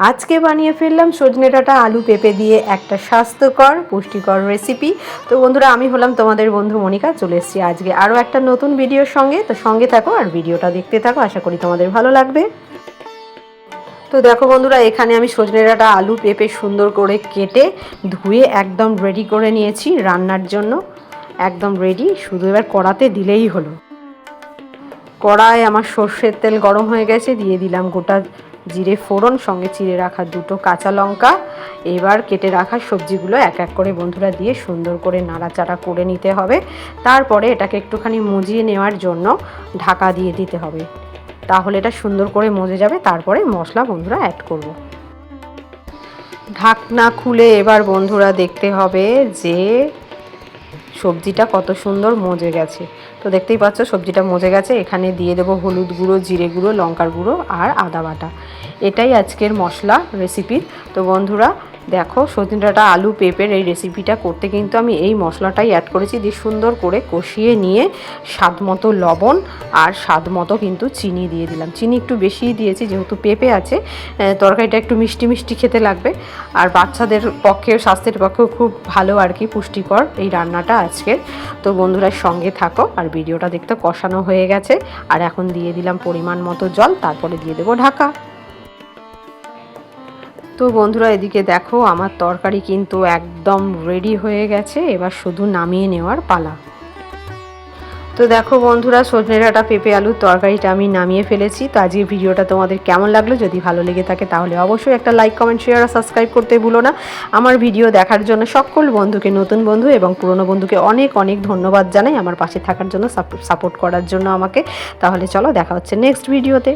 আজকে বানিয়ে ফেললাম সজনে ডাঁটা, আলু পেঁপে দিয়ে একটা স্বাস্থ্যকর, পুষ্টিকর রেসিপি তো বন্ধুরা, আমি হলাম তোমাদের বন্ধু মনিকা, চলে এসেছি আজকে আরও একটা নতুন ভিডিওর সঙ্গে। তো সঙ্গে থাকো আর ভিডিওটা দেখতে থাকো, আশা করি তোমাদের ভালো লাগবে। তো দেখো বন্ধুরা, এখানে আমি সজনে ডাঁটা, আলু পেঁপে সুন্দর করে কেটে ধুয়ে একদম রেডি করে নিয়েছি রান্নার জন্য। একদম রেডি শুধু এবার কড়াতে দিলেই হলো। কড়ায় আমার সর্ষের তেল গরম হয়ে গেছে, দিয়ে দিলাম গোটা জিরে ফোড়ন, সঙ্গে চিড়ে রাখা দুটো কাঁচা লঙ্কা। এবার কেটে রাখা সবজিগুলো এক এক করে বন্ধুরা দিয়ে সুন্দর করে নাড়াচাড়া করে নিতে হবে। তারপরে এটাকে একটুখানি মজিয়ে নেওয়ার জন্য ঢাকা দিয়ে দিতে হবে। তাহলে এটা সুন্দর করে মজে যাবে। তারপরে মশলা বন্ধুরা অ্যাড করব। ঢাকনা খুলে এবার বন্ধুরা দেখতে হবে যে সবজিটা কত সুন্দর মজে গেছে। তো দেখতেই পাচ্ছ, সবজিটা মজে গেছে। এখানে দিয়ে দেবো হলুদ গুঁড়ো, জিরে গুঁড়ো, লঙ্কার গুঁড়ো আর আদা বাটা। এটাই আজকের মশলা রেসিপির তো বন্ধুরা দেখো সজনেটা আলু পেঁপের এই রেসিপিটা করতে কিন্তু আমি এই মশলাটাই অ্যাড করেছি দিয়ে সুন্দর করে কষিয়ে নিয়ে স্বাদ মতো লবণ আর স্বাদ মতো কিন্তু চিনি দিয়ে দিলাম। চিনি একটু বেশিই দিয়েছি, যেহেতু পেঁপে আছে তরকারিটা একটু মিষ্টি মিষ্টি খেতে লাগবে। আর বাচ্চাদের পক্ষে স্বাস্থ্যের পক্ষেও খুব ভালো আর কি পুষ্টিকর এই রান্নাটা আজকের। তো বন্ধুরা, সঙ্গে থাকো আর ভিডিওটা দেখতে কষানো হয়ে গেছে। আর এখন দিয়ে দিলাম পরিমাণ মতো জল, তারপরে দিয়ে দেবো ঢাকা। তো বন্ধুরা, এদিকে দেখো, আমার তরকারি কিন্তু একদম রেডি হয়ে গেছে। এবার শুধু নামিয়ে নেওয়ার পালা। তো দেখো বন্ধুরা, সজনে ডাঁটা, পেঁপে আলুর তরকারিটা আমি নামিয়ে ফেলেছি। তো আজকের ভিডিওটা তোমাদের কেমন লাগল? যদি ভালো লেগে থাকে তাহলে অবশ্যই একটা লাইক কমেন্ট শেয়ার আর সাবস্ক্রাইব করতে ভুলো না। আমার ভিডিও দেখার জন্য সকল বন্ধুকে, নতুন বন্ধু এবং পুরনো বন্ধুকে অনেক অনেক ধন্যবাদ জানাই। আমার পাশে থাকার জন্য সাপোর্ট করার জন্য আমাকে। তাহলে চলো, দেখা হচ্ছে নেক্সট ভিডিওতে